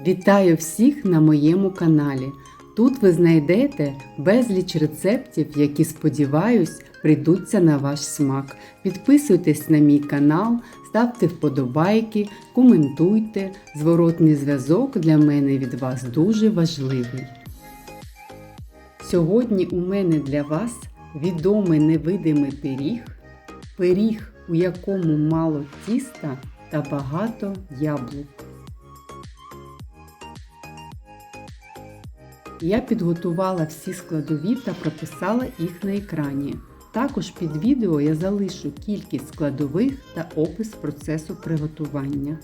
Вітаю всіх на моєму каналі. Тут ви знайдете безліч рецептів, які, сподіваюсь, прийдуться на ваш смак. Підписуйтесь на мій канал, ставте вподобайки, коментуйте. Зворотний зв'язок для мене від вас дуже важливий. Сьогодні у мене для вас відомий невидимий пиріг, пиріг, у якому мало тіста та багато яблук. Я підготувала всі складові та прописала їх на екрані. Також під відео я залишу кількість складових та опис процесу приготування.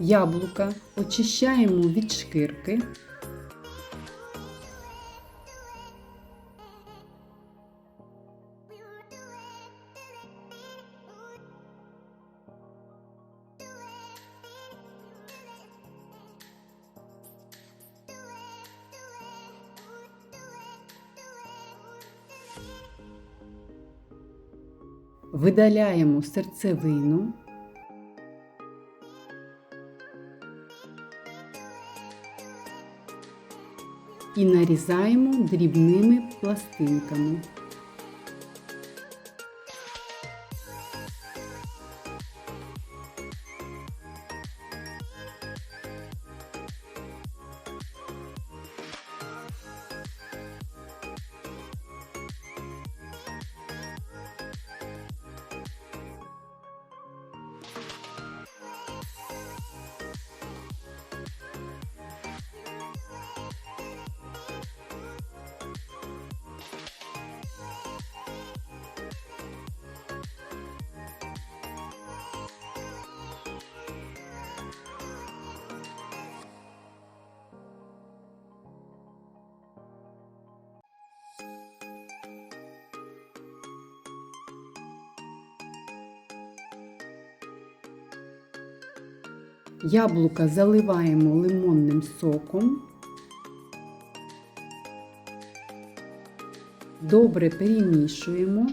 Яблука очищаємо від шкірки. Видаляємо серцевину. І нарізаємо дрібними пластинками. Яблука заливаємо лимонним соком. Добре перемішуємо.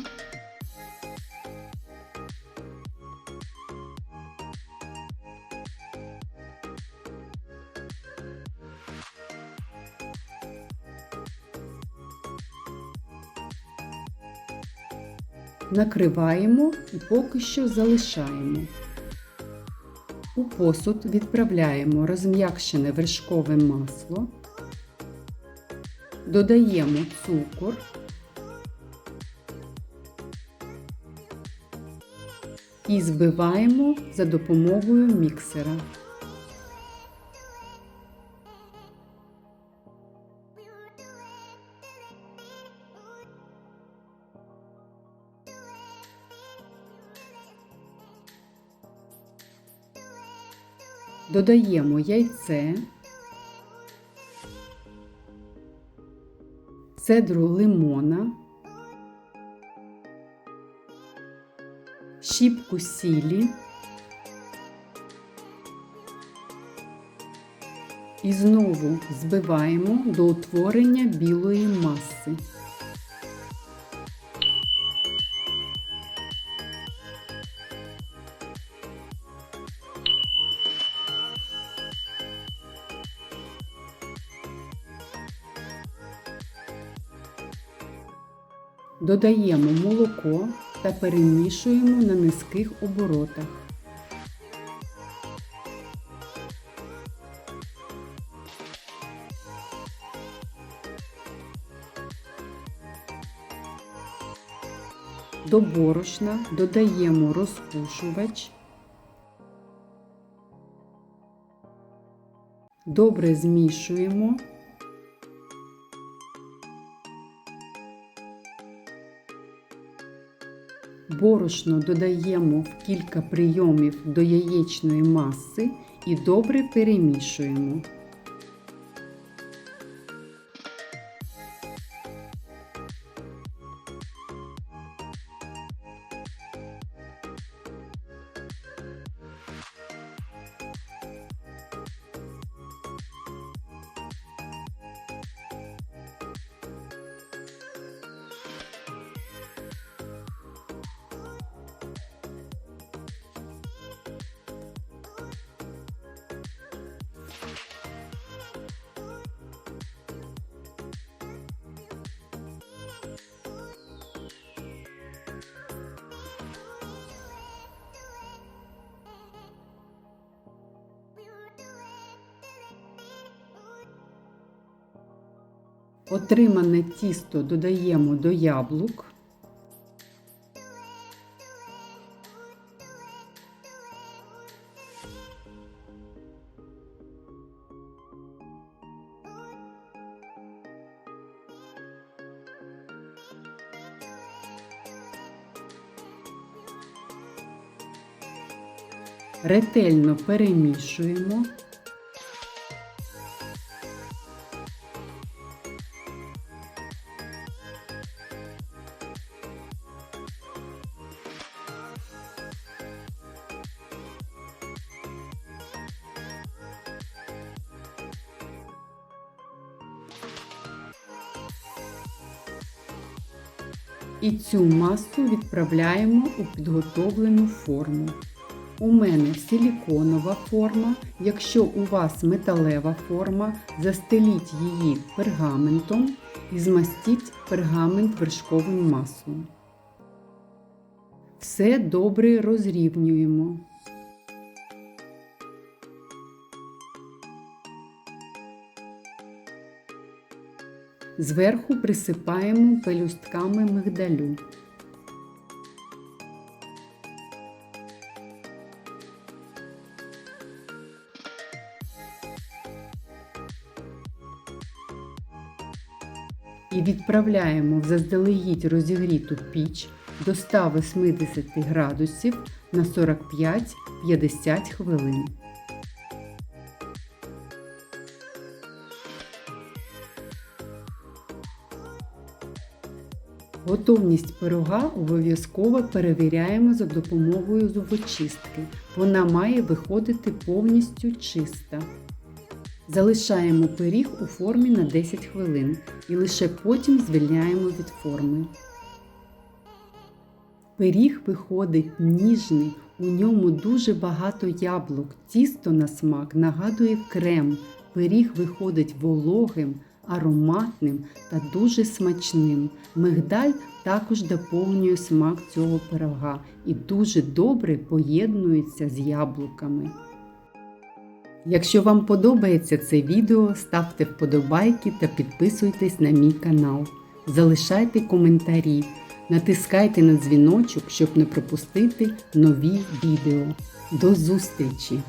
Накриваємо і поки що залишаємо. У посуд відправляємо розм'якшене вершкове масло, додаємо цукор, і збиваємо за допомогою міксера. Додаємо яйце, цедру лимона, щіпку сілі. І знову збиваємо до утворення білої маси. Додаємо молоко та перемішуємо на низьких оборотах. До борошна додаємо розпушувач. Добре змішуємо. Борошно додаємо в кілька прийомів до яєчної маси і добре перемішуємо. Отримане тісто додаємо до яблук. Ретельно перемішуємо. І цю масу відправляємо у підготовлену форму. У мене силіконова форма. Якщо у вас металева форма, застеліть її пергаментом і змастіть пергамент вершковим маслом. Все добре розрівнюємо. Зверху присипаємо пелюстками мигдалю. І відправляємо в заздалегідь розігріту піч до 180 градусів на 45-50 хвилин. Готовність пирога обов'язково перевіряємо за допомогою зубочистки. Вона має виходити повністю чиста. Залишаємо пиріг у формі на 10 хвилин і лише потім звільняємо від форми. Пиріг виходить ніжний, у ньому дуже багато яблук. Тісто на смак нагадує крем. Пиріг виходить вологим, ароматним та дуже смачним. Мигдаль також доповнює смак цього пирога і дуже добре поєднується з яблуками. Якщо вам подобається це відео, ставте вподобайки та підписуйтесь на мій канал. Залишайте коментарі, натискайте на дзвіночок, щоб не пропустити нові відео. До зустрічі!